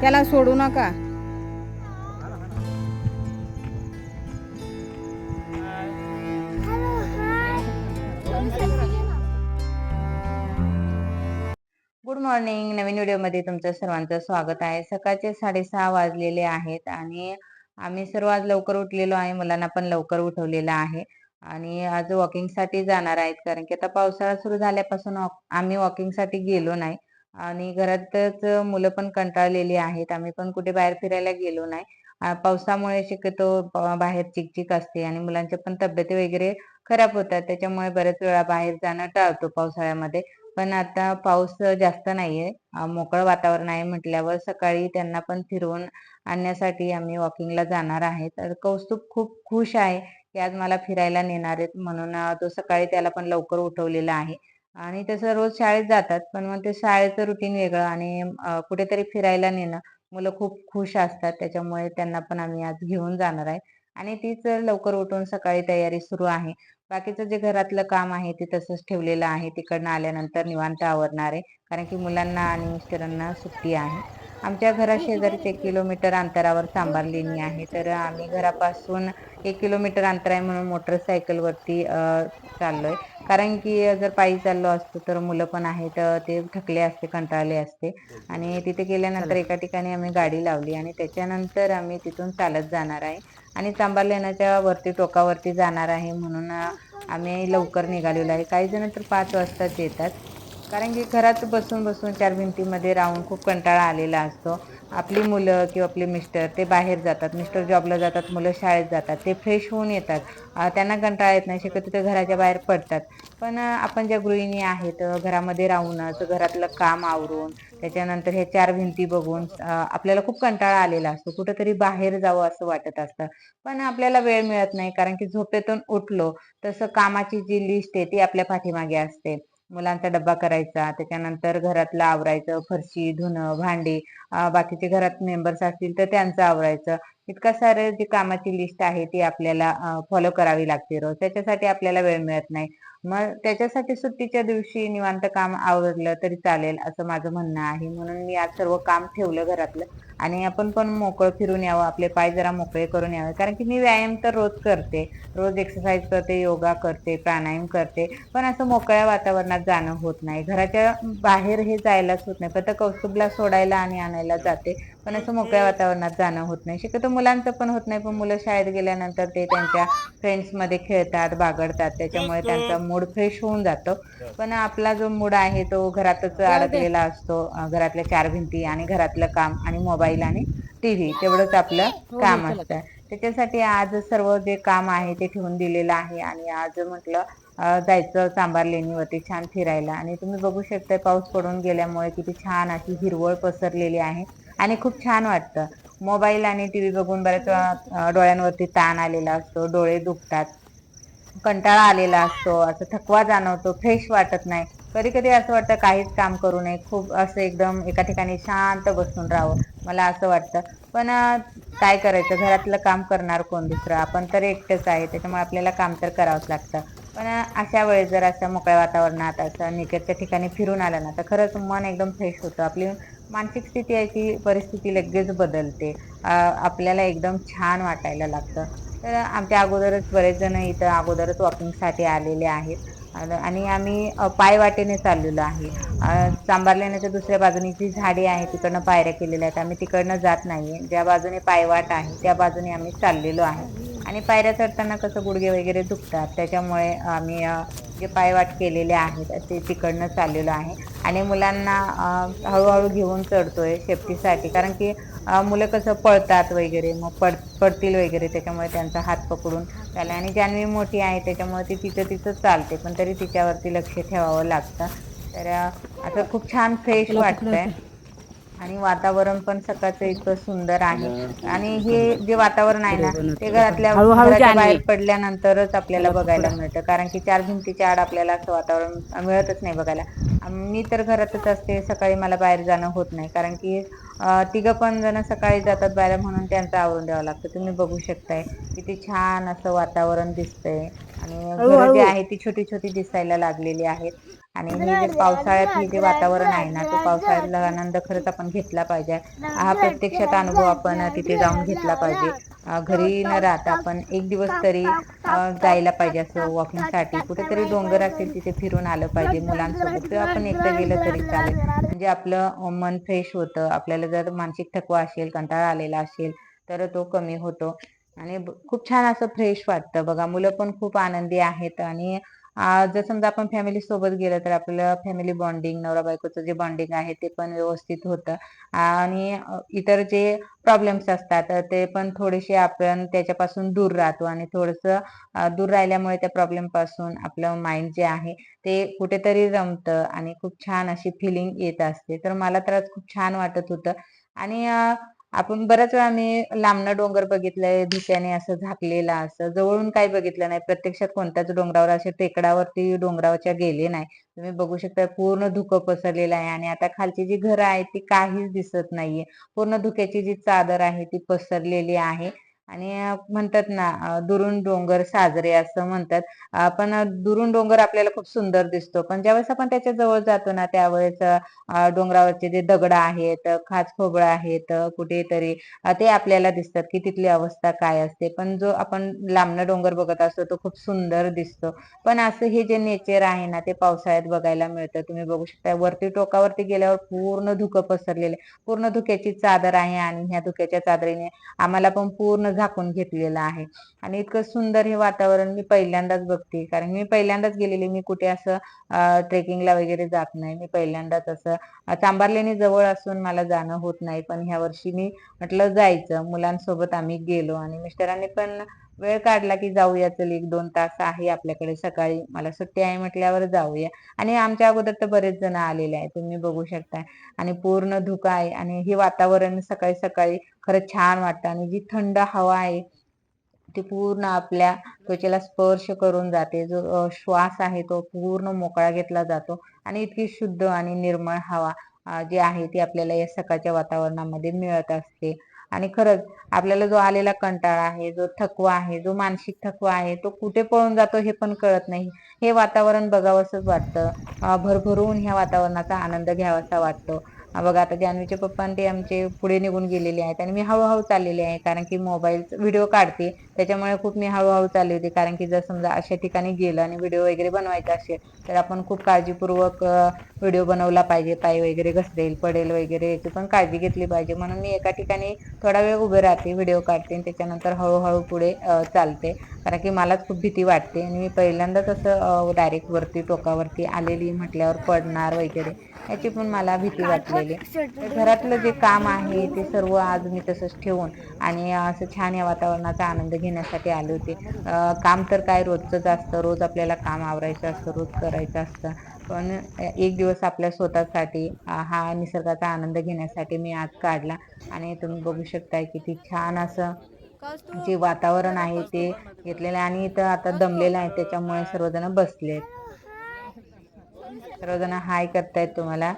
त्याला सोडू नका. गुड मॉर्निंग नवीन व्हिडिओमध्ये तुमचं सर्वांचं स्वागत आहे. सकाळचे साडेसहा वाजलेले आहेत आणि आम्ही सर्व आज लवकर उठलेलो आहे. मुलांना पण लवकर उठवलेलं आहे. आणि आज वॉकिंगसाठी जाणार आहेत. कारण की आता पावसाळा सुरू झाल्यापासून आम्ही वॉकिंगसाठी गेलो नाही. आणि घरातच मुलं पण कंटाळलेली आहेत. आम्ही पण कुठे बाहेर फिरायला गेलो नाही. पावसामुळे शक्यतो बाहेर चिकचिक असते आणि मुलांच्या पण तब्येती वगैरे खराब होतात. त्याच्यामुळे बऱ्याच वेळा बाहेर जाणं टाळतो पावसाळ्यामध्ये. पण आता पाऊस जास्त नाहीये. मोकळं वातावरण आहे म्हटल्यावर सकाळी त्यांना पण फिरवून आणण्यासाठी आम्ही वॉकिंगला जाणार आहे. तर कौस्तुभ खूप खुश आहे की आज मला फिरायला नेणार आहेत म्हणून तो सकाळी त्याला पण लवकर उठवलेला आहे. आणि तसं रोज शाळेत जातात पण मग ते शाळेचं रुटीन वेगळं आणि कुठेतरी फिरायला नेणं. मुलं खूप खुश असतात त्याच्यामुळे त्यांना पण आम्ही आज घेऊन जाणार आहे. आणि तीच लवकर उठून सकाळी तयारी सुरू आहे. बाकीचं जे घरातलं काम आहे ते तसंच ठेवलेलं आहे. तिकडनं आल्यानंतर निवांत आवरणार आहे. कारण की मुलांना आणि मिस्टरांना सुट्टी आहे. आमच्या घरा शेजारीच एक किलोमीटर अंतरावर सांबार लेणी आहे. तर आम्ही घरापासून एक किलोमीटर अंतर आहे म्हणून मोटरसायकलवरती चाललो चाललोय. कारण की जर पायी चाललो असतो तर मुलं पण आहेत ते थकले असते कंटाळले असते. आणि तिथे गेल्यानंतर एका ठिकाणी आम्ही गाडी लावली आणि त्याच्यानंतर आम्ही तिथून चालत जाणार आहे. आणि चांबार लेण्याच्या वरती टोकावरती जाणार आहे म्हणून आम्ही लवकर निघालेलो आहे. काही जण तर पाच वाजताच येतात. कारण की घरात बसून बसून चार भिंतीमध्ये राहून खूप कंटाळा आलेला असतो. आपली मुलं किंवा आपले मिस्टर ते बाहेर जातात मिस्टर जॉबला जातात मुलं शाळेत जातात ते फ्रेश होऊन येतात. त्यांना कंटाळा येत नाही शक्यतो ते घराच्या बाहेर पडतात. पण आपण ज्या गृहिणी आहेत घरामध्ये राहूनच घरातलं काम आवरून त्याच्यानंतर हे चार भिंती बघून आपल्याला खूप कंटाळा आलेला असतो. कुठंतरी बाहेर जावं असं वाटत असतं. पण आपल्याला वेळ मिळत नाही कारण की झोपेतून उठलो तसं कामाची जी लिस्ट आहे ती आपल्या पाठीमागे असते. मुलांचा डब्बा करायचा त्याच्यानंतर घरातलं आवरायचं फरशी धुणं भांडी बाकीचे घरात मेंबर्स असतील तर त्यांचं आवरायचं. इतका सारे जी कामाची लिस्ट आहे ती आपल्याला फॉलो करावी लागते रोज. त्याच्यासाठी आपल्याला वेळ मिळत नाही. मग त्याच्यासाठी सुट्टीच्या दिवशी निवांत काम आवडलं तरी चालेल असं माझं म्हणणं आहे. म्हणून मी आज सर्व काम ठेवलं घरातलं आणि आपण पण मोकळं फिरून यावं आपले पाय जरा मोकळे करून यावे. कारण की मी व्यायाम तर रोज करते. रोज एक्सरसाइज करते योगा करते प्राणायाम करते. पण असं मोकळ्या वातावरणात जाणं होत नाही. घराच्या बाहेर हे जायलाच होत नाही. फक्त कौस्तुभला सोडायला आणि आणायला जाते. पण असं मोकळ्या वातावरणात जाणं होत नाही. शक्यतो मुलांचं पण होत नाही पण मुलं शाळेत गेल्यानंतर ते त्यांच्या फ्रेंड्समध्ये खेळतात बागडतात. त्याच्यामुळे त्यांचा मूड फ्रेश होऊन जातो. पण आपला जो मूड आहे तो घरातच अडकलेला असतो. घरातल्या चार भिंती आणि घरातलं काम आणि मोबाईल आणि टीव्ही तेवढंच आपलं काम असतं. त्याच्यासाठी आज सर्व जे काम आहे ते ठेवून दिलेलं आहे. आणि आज म्हटलं जायचं सांबार लेणीवरती छान फिरायला. आणि तुम्ही बघू शकता पाऊस पडून गेल्यामुळे किती छान अशी हिरवळ पसरलेली आहे. आणि खूप छान वाटतं. मोबाईल आणि टी व्ही बघून बऱ्याच वेळा डोळ्यांवरती ताण आलेला असतो डोळे दुखतात कंटाळा आलेला असतो असं थकवा जाणवतो फ्रेश वाटत नाही. कधी कधी असं वाटतं काहीच काम करू नये खूप असं एकदम एका ठिकाणी शांत बसून राहावं मला असं वाटतं. पण काय करायचं? घरातलं काम करणार कोण दुसरं? आपण तर एकटंच आहे त्याच्यामुळे आपल्याला काम तर करावंच लागतं. पण अशा वेळेस जर असं मोकळ्या वातावरणात असं निकटच्या ठिकाणी फिरून आलं ना तर खरंच मन एकदम फ्रेश होतं. आपली मानसिक स्थिती आहे ती परिस्थिती लगेच बदलते. आपल्याला एकदम छान वाटायला लागतं. तर आमच्या अगोदरच बरेच जण इथं अगोदरच वॉकिंगसाठी आलेले आहेत. आणि आम्ही पायवाटेने चाललेलो आहे. अ, दुसऱ्या बाजूने जी झाडे आहे तिकडनं पायऱ्या केलेल्या आहेत. आम्ही तिकडनं जात नाही ज्या बाजूने पायवाट आहे त्या बाजूने आम्ही चाललेलो आहे. आणि पायऱ्या चढताना कसं गुडघे वगैरे दुखतात. त्याच्यामुळे आम्ही जे पायवाट केलेले आहेत ते तिकडनं चाललेलो आहे. आणि मुलांना हळूहळू घेऊन चढतोय सेफ्टीसाठी कारण की मुलं कसं पळतात वगैरे मग पड पडतील वगैरे त्याच्यामुळे त्यांचा हात पकडून चालले. आणि जान्हवी मोठी आहे त्याच्यामुळे ती तिचं तिचं चालते पण तरी तिच्यावरती लक्ष ठेवावं लागतं. तर असं खूप छान फ्रेश वाटतंय. आणि वातावरण पण सकाळचं इतकं सुंदर आहे. आणि हे जे वातावरण आहे ना ते घरातल्या घराच्या बाहेर पडल्यानंतरच आपल्याला बघायला मिळतं. कारण की चार भिंतीच्या आड आपल्याला असं वातावरण मिळतच नाही बघायला. मी तर घरातच असते सकाळी मला बाहेर जाणं होत नाही. कारण की तिघं पण जण सकाळी जातात बाहेर म्हणून त्यांचं आवरून द्यावं लागतं. तुम्ही बघू शकताय. किती छान असं वातावरण दिसतंय. आणि घरं जी आहेत ती छोटी छोटी दिसायला लागलेली आहेत. आणि हे जे पावसाळ्यात हे जे वातावरण आहे ना तो पावसाळ्यातला आनंद खरंच आपण घेतला पाहिजे. हा प्रत्यक्षात अनुभव आपण तिथे जाऊन घेतला पाहिजे. घरी न राहता आपण एक दिवस तरी जायला पाहिजे असं वॉकिंगसाठी कुठेतरी डोंगर असेल तिथे फिरून आलं पाहिजे मुलांसोबत. किंवा आपण एकटं गेलं तरी चालेल. म्हणजे आपलं मन फ्रेश होतं. आपल्याला जर मानसिक थकवा असेल कंटाळा आलेला असेल तर तो कमी होतो. आणि खूप छान असं फ्रेश वाटतं. बघा मुलं पण खूप आनंदी आहेत. आणि जर समजा आपण फॅमिली सोबत गेलं तर आपलं फॅमिली बॉन्डिंग नवरा बायकोचं जे बॉन्डिंग आहे ते पण व्यवस्थित होतं. आणि इतर जे प्रॉब्लेम्स असतात ते पण थोडेसे आपण त्याच्यापासून दूर राहतो. आणि थोडंसं दूर राहिल्यामुळे त्या प्रॉब्लेमपासून आपलं माइंड जे आहे ते कुठेतरी रमतं आणि खूप छान अशी फिलिंग येत असते. तर मला तर खूप छान वाटत होतं. आणि आपण बऱ्याच वेळा आम्ही लांबनं डोंगर बघितलंय धुक्याने असं झाकलेला असं जवळून काही बघितलं नाही. प्रत्यक्षात कोणत्याच डोंगरावर असे टेकडावरती डोंगरावरच्या गेले नाही. तुम्ही बघू शकता पूर्ण धुकं पसरलेलं आहे आणि आता खालची जी घरं आहेत ती काहीच दिसत नाहीये. पूर्ण धुक्याची जी चादर आहे ती पसरलेली आहे. आणि म्हणतात ना दुरून डोंगर साजरे असं म्हणतात. पण दुरून डोंगर आपल्याला खूप सुंदर दिसतो. पण ज्यावेळेस आपण त्याच्याजवळ जातो ना त्यावेळेस डोंगरावरचे जे दगड आहेत खाच खोबळ आहेत कुठेतरी ते आपल्याला दिसतात की तिथली अवस्था काय असते. पण जो आपण लांबनं डोंगर बघत असतो तो खूप सुंदर दिसतो. पण असं हे जे नेचर आहे ना ते पावसाळ्यात बघायला मिळतं. तुम्ही बघू शकता वरती टोकावरती गेल्यावर पूर्ण धुकं पसरलेले पूर्ण धुक्याची चादर आहे आणि ह्या धुक्याच्या चादरीने आम्हाला पण पूर्ण झाकून घेतलेलं आहे. आणि इतकं सुंदर हे वातावरण मी पहिल्यांदाच बघते. कारण मी पहिल्यांदाच गेलेली मी कुठे असं ट्रेकिंगला वगैरे जात नाही. मी पहिल्यांदाच असं अ, जवळ असून मला जाणं होत नाही. पण ह्या वर्षी मी म्हटलं जायचं. मुलांसोबत आम्ही गेलो आणि मिस्टरांनी पण वेळ काढला की जाऊया चल एक दोन तास आहे आपल्याकडे सकाळी मला सुट्टी आहे म्हटल्यावर जाऊया. आणि आमच्या अगोदर तर बरेच जण आलेले आहेत तुम्ही बघू शकता आणि पूर्ण धुकं आहे आणि हे वातावरण सकाळी सकाळी खरंच छान वाटतं. आणि जी थंड हवा आहे ती पूर्ण आपल्या त्वचेला स्पर्श करून जाते. जो श्वास आहे तो पूर्ण मोकळा घेतला जातो. आणि इतकी शुद्ध आणि निर्मळ हवा जी आहे ती आपल्याला या सकाळच्या वातावरणामध्ये मिळत असते. आणि खरंच आपल्याला जो आलेला कंटाळा आहे जो थकवा आहे जो मानसिक थकवा आहे तो कुठे पळून जातो हे पण कळत नाही. हे वातावरण बघावंसंच वाटतं. भरभरून ह्या वातावरणाचा आनंद घ्यावासा वाटतो. बघा आता जान्हवीचे पप्पा आणि ते आमचे पुढे निघून गेलेले आहेत आणि मी हळूहळू चाललेले आहे कारण की मोबाईल व्हिडिओ काढते. त्याच्यामुळे खूप मी हळूहळू चालली होती कारण की जर समजा अशा ठिकाणी गेलं आणि व्हिडिओ वगैरे बनवायचा असेल तर आपण खूप काळजीपूर्वक व्हिडिओ बनवला पाहिजे पाय वगैरे घसरेल पडेल वगैरे याची पण काळजी घेतली पाहिजे. म्हणून मी एका ठिकाणी थोडा वेळ उभे राहते व्हिडिओ काढते आणि त्याच्यानंतर हळूहळू पुढे चालते. कारण की मलाच खूप भीती वाटते आणि मी पहिल्यांदाच असं डायरेक्ट वरती टोकावरती आलेली म्हटल्यावर पडणार वगैरे याची पण मला भीती वाटलेली तर घरातलं जे काम आहे ते सर्व आज मी तसंच ठेवून आणि असं छान या वातावरणाचा आनंद घेण्यासाठी आले होते. काम तर काय रोजचंच असतं. रोज आपल्याला काम आवरायचं असतं रोज करायचं असतं. पण एक दिवस आपल्या स्वतःसाठी हा निसर्गाचा आनंद घेण्यासाठी मी आज काढला आणि तुम्ही बघू शकताय किती छान असं जे वातावरण आहे ते घेतलेलं आहे. आणि इथं आता दमलेलं आहे त्याच्यामुळे सर्वजण बसलेत. सर्वजण हाय करतायत तुम्हाला.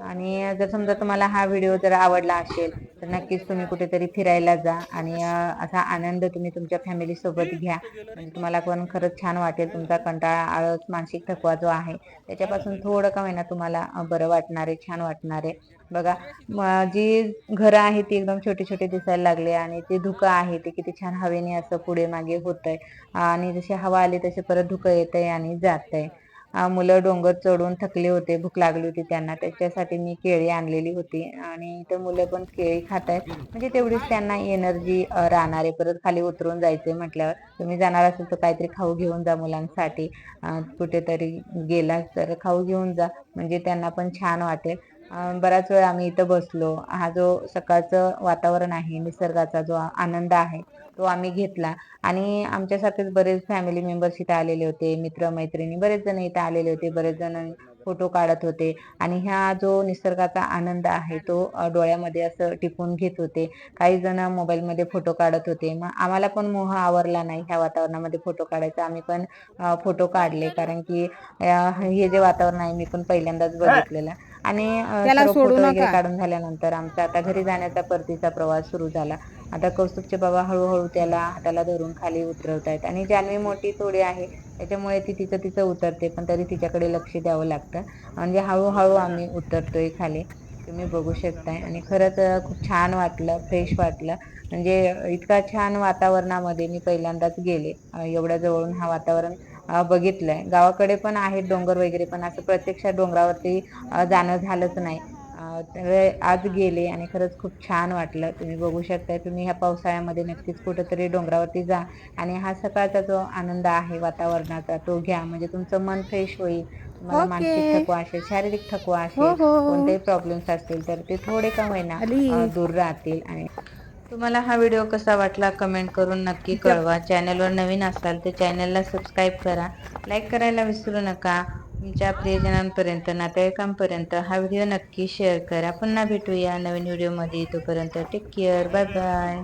आणि जर समजा तुम्हाला हा व्हिडिओ जर आवडला असेल तर नक्कीच तुम्ही कुठेतरी फिरायला जा आणि असा आनंद तुम्ही तुमच्या फॅमिली सोबत घ्या. म्हणजे तुम्हाला पण खरंच छान वाटेल तुमचा कंटाळा आळस मानसिक थकवा जो आहे त्याच्यापासून थोडं का होईना तुम्हाला बरं वाटणार आहे छान वाटणार आहे. बघा जी घरं आहेत ती एकदम छोटे छोटे दिसायला लागले आणि ते धुकं आहे ते किती छान हवेने असं पुढे मागे होतंय. आणि जशी हवा आली तसे परत धुकं येतंय आणि जात आहे मुलं डोंगर चढून थकले होते भूक लागली होती त्यांना. त्याच्यासाठी मी केळी आणलेली होती. आणि इथं मुलं पण केळी खात आहेत म्हणजे तेवढीच त्यांना एनर्जी राहणार. आहे परत खाली उतरून जायचंय म्हटल्यावर तुम्ही जाणार असेल तर काहीतरी खाऊ घेऊन जा मुलांसाठी. कुठेतरी गेला तर खाऊ घेऊन जा. म्हणजे त्यांना पण छान वाटेल. बराच वेळ आम्ही इथं बसलो. हा जो सकाळचं वातावरण आहे निसर्गाचा जो आनंद आहे तो आम्ही घेतला. आणि आमच्यासारखेच बरेच फॅमिली मेंबर्स इथे आलेले होते मित्र मैत्रिणी बरेच जण इथे आलेले होते बरेच जण फोटो काढत होते. आणि ह्या जो निसर्गाचा आनंद आहे तो डोळ्यामध्ये असं टिपून घेत होते. काही जण मोबाईलमध्ये फोटो काढत होते. मग आम्हाला पण मोह आवरला नाही ह्या वातावरणामध्ये फोटो काढायचा. आम्ही पण फोटो काढले. कारण की हे जे वातावरण आहे मी पण पहिल्यांदाच बघितलेलं. आणि त्याला सोडू नका. काढून झाल्यानंतर आमचा आता घरी जाण्याचा परतीचा प्रवास सुरू झाला. आता कौस्तुभचे बाबा हळूहळू त्याला हाताला धरून खाली उतरवत आहेत आणि जान्हवी मोठी थोडी आहे त्याच्यामुळे ती तिचं तिचं उतरते पण तरी तिच्याकडे लक्ष द्यावं लागतं. म्हणजे हळूहळू आम्ही उतरतोय खाली. तुम्ही बघू शकताय. आणि खरंच खूप छान वाटलं फ्रेश वाटलं. म्हणजे इतका छान वातावरणामध्ये मी पहिल्यांदाच गेले. एवढ्या जवळून हा वातावरण बघितलंय. गावाकडे पण आहेत डोंगर वगैरे पण असं प्रत्यक्षात डोंगरावरती जाणं झालंच नाही. तर आज गेले आणि खरंच खूप छान वाटलं. तुम्ही बघू शकताय तुम्ही ह्या पावसाळ्यामध्ये नक्कीच कुठंतरी डोंगरावरती जा आणि हा सकाळचा जो आनंद आहे वातावरणाचा तो घ्या. म्हणजे तुमचं मन फ्रेश होईल. तुम्हाला. मानसिक थकवा असेल शारीरिक थकवा हो असेल हो कोणतेही प्रॉब्लेम्स असतील तर ते थोडे का होईना दूर राहतील आणि तुम्हाला हा व्हिडिओ कसा वाटला कमेंट करून नक्की कळवा. चॅनलवर नवीन असाल तर चॅनलला सबस्क्राईब करा. लाईक करायला विसरू नका. तुमच्या प्रियजनांपर्यंत नातेवाईकांपर्यंत हा व्हिडिओ नक्की शेअर करा. पुन्हा भेटूया नवीन व्हिडिओमध्ये. तोपर्यंत टेक केअर बाय बाय